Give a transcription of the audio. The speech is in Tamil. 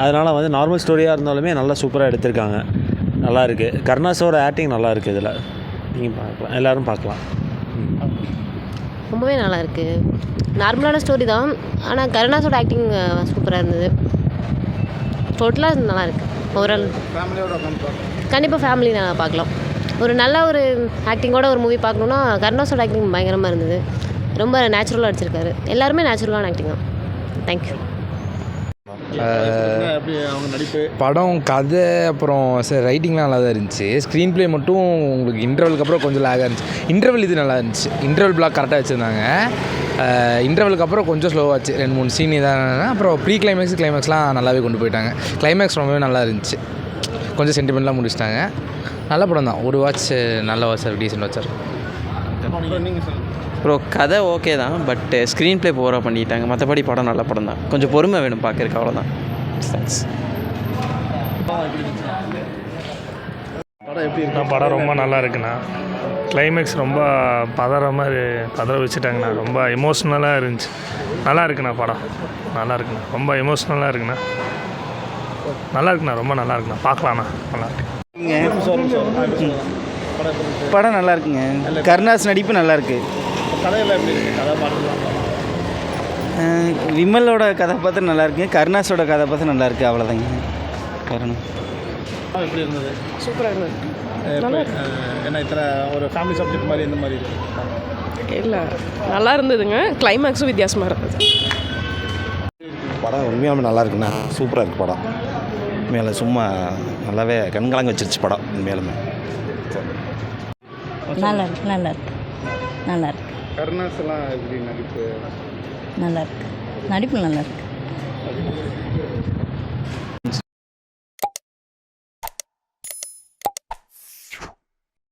அதனால் வந்து நார்மல் ஸ்டோரியாக இருந்தாலுமே நல்லா சூப்பராக எடுத்திருக்காங்க. நல்லா இருக்குது கருணாஸோட ஆக்டிங் நல்லா இருக்குது இதில். நீங்கள் பார்க்கலாம். எல்லோரும் பார்க்கலாம். ரொம்பவே நல்லா இருக்கு. நார்மலான ஸ்டோரி தான். ஆனால் கருணாஸோட ஆக்டிங் சூப்பராக இருந்தது. டோட்டலாக நல்லா இருக்கு. ஓவரால் கண்டிப்பாக ஃபேமிலி நான் பார்க்கலாம். ஒரு நல்ல ஒரு ஆக்டிங்கோட ஒரு மூவி பார்க்கணுன்னா கருணாஸோட ஆக்டிங் பயங்கரமாக இருந்தது. ரொம்ப நேச்சுரலாக அடிச்சிருக்காரு எல்லாருமே நேச்சுரலான ஆக்டிங் தான். தேங்க்யூ படம் கதை அப்புறம் சார் ரைட்டிங்லாம் நல்லா தான் இருந்துச்சு. ஸ்க்ரீன் ப்ளே மட்டும் உங்களுக்கு இன்டர்வலுக்கு அப்புறம் கொஞ்சம் லேகாக இருந்துச்சு. இன்டர்வல் இது நல்லா இருந்துச்சு. இன்டர்வல் பிளாக் கரெக்டாக வச்சுருந்தாங்க. இன்டர்வலுக்கு அப்புறம் கொஞ்சம் ஸ்லோவாச்சு ரெண்டு மூணு சீன் இதாக அப்புறம் ப்ரீ கிளைமேக்ஸ் கிளைமேக்ஸ்லாம் நல்லாவே கொண்டு போயிட்டாங்க. கிளைமேக்ஸ் ரொம்பவே நல்லா இருந்துச்சு. கொஞ்சம் சென்டிமெண்ட்லாம் முடிச்சிட்டாங்க. நல்ல படம் தான் ஒரு வாட்ச் நல்ல வாட்ச் சார் டீசென்ட் வாட்சர் நீங்கள் ப்ரோ கதை ஓகே தான் பட் ஸ்க்ரீன் ப்ளே போராக பண்ணிட்டாங்க. மற்றபடி படம் நல்ல படம் தான். கொஞ்சம் பொறுமை வேணும் பார்க்கறதுக்கு அவ்வளோதான் தேங்க்ஸ் படம் எப்படி இருக்கு? படம் ரொம்ப நல்லா இருக்குண்ணா. கிளைமேக்ஸ் ரொம்ப பதற மாதிரி பதற வச்சுட்டாங்கண்ணா. ரொம்ப எமோஷ்னலாக இருந்துச்சு. நல்லா இருக்குண்ணா படம். நல்லா இருக்குண்ணா. ரொம்ப எமோஷ்னலாக இருக்குண்ணா. நல்லா இருக்குண்ணா. ரொம்ப நல்லா இருக்குண்ணா. பார்க்கலாண்ணா நல்லா இருக்கு. படம் நல்லா இருக்குங்க. கருணாஸ் நடிப்பு நல்லா இருக்கு. கதையெல்லாம் எப்படி இருக்கு? கதை பாடலாம் அஹ் விமலோட கதாபாத்திரம் நல்லா இருக்கு. கருணாஸோட கதாபாத்திரம் நல்லா இருக்கு. அவ்வளோதாங்க காரணம் எப்படி இருந்தது? சூப்பராக இருந்தது. என்ன இத்தனை ஒரு ஃபேமிலி சப்ஜெக்ட் மாதிரி இந்த மாதிரி இருக்கு. இல்லை நல்லா இருந்ததுங்க. கிளைமேக்ஸும் வித்தியாசமாக இருந்தது. படம் உண்மையாலுமே நல்லா இருக்குண்ணா. சூப்பராக இருக்குது படம். உண்மையில சும்மா நல்லாவே கண்கலங்க வச்சிருச்சு படம் உண்மையாலுமே. நல்லா இருக்கு நல்லா இருக்கு. நல்லா இருக்கு. கருணாஸ் எல்லாம் எப்படி நடிப்பு? நல்லா இருக்கு நடிப்பு நல்லா இருக்கு